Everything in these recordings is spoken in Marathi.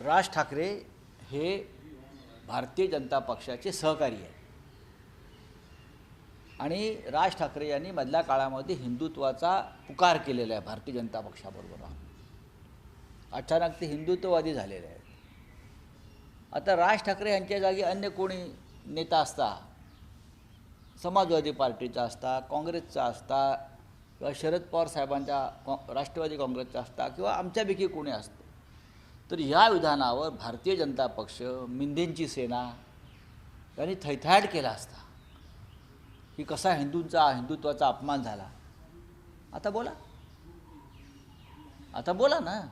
राज ठाकरे हे भारतीय जनता पक्षाचे सहकारी आहेत. आणि राज ठाकरे यांनी मधल्या काळामध्ये हिंदुत्वाचा पुकार केलेला आहे भारतीय जनता पक्षाबरोबर. अचानक ते हिंदुत्ववादी झालेले आहेत. आता राज ठाकरे यांच्या जागी अन्य कोणी नेता असता? समाजवादी पार्टीचा असता काँग्रेसचा असता किंवा शरद पवार साहेबांच्या कॉ- राष्ट्रवादी काँग्रेसचा असता किंवा आमच्यापैकी कोणी असतं. तर या विधानावर भारतीय जनता पक्ष मिंदेंची सेना यांनी थैथाट केला असता. की कसा हिंदूंचा हिंदुत्वाचा अपमान झाला. आता बोला. आता बोला ना.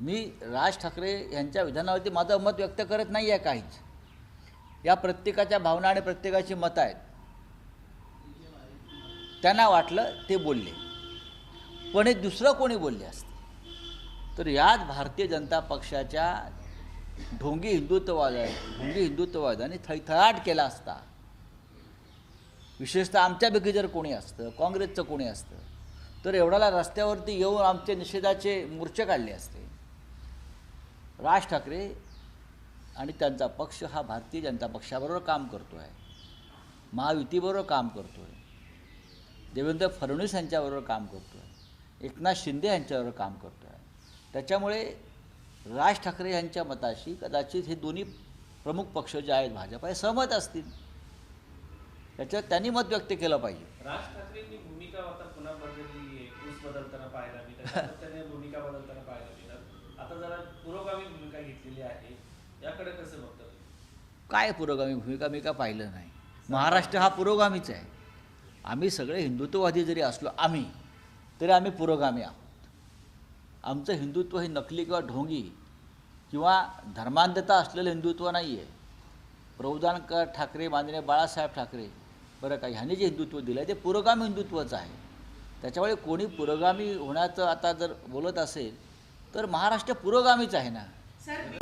मी राज ठाकरे यांच्या विधानावरती माझं मत व्यक्त करत नाही आहे काहीच. या प्रत्येकाच्या भावना आणि प्रत्येकाची मतं आहेत. त्यांना वाटलं ते बोलले. पण हे दुसरं कोणी बोलले असते? तर याच भारतीय जनता पक्षाच्या ढोंगी हिंदुत्ववाद ढोंगी हिंदुत्ववादाने थैथळाट केला असता. विशेषतः आमच्यापैकी जर कोणी असतं काँग्रेसचं कोणी असतं तर एवढ्याला रस्त्यावरती येऊन आमचे निषेधाचे मोर्चे काढले असते. राज ठाकरे आणि त्यांचा पक्ष हा भारतीय जनता पक्षाबरोबर काम करतो आहे महायुतीबरोबर काम करतो आहे देवेंद्र फडणवीस यांच्याबरोबर काम करतो आहे एकनाथ शिंदे यांच्याबरोबर काम करतो आहे त्याच्यामुळे राज ठाकरे यांच्या मताशी कदाचित हे दोन्ही प्रमुख पक्ष जे आहेत भाजप हे सहमत असतील. त्याच्यात त्यांनी मत व्यक्त केलं पाहिजे. राज ठाकरेंनी भूमिका आता पुन्हा बदलली आहे. ऊस बदलताना पाहायला मिळतात त्याने भूमिका बदलताना पाहायला मिळतात आता जरा पुरोगामी भूमिका घेतलेली आहे. याकडे कसं बघतात? काय पुरोगामी भूमिका? मी का पाहिलं नाही. महाराष्ट्र हा पुरोगामीच आहे. आम्ही सगळे हिंदुत्ववादी जरी असलो आम्ही तरी आम्ही पुरोगामी आहोत. आमचं हिंदुत्व हे नकली किंवा ढोंगी किंवा धर्मांधता असलेलं हिंदुत्व नाही आहे प्रौदानकर ठाकरे माननीय बाळासाहेब ठाकरे बरं का ह्यांनी जे हिंदुत्व दिलं आहे ते पुरोगामी हिंदुत्वचं आहे. त्याच्यामुळे कोणी पुरोगामी होण्याचं आता जर बोलत असेल तर महाराष्ट्र पुरोगामीच आहे ना. सर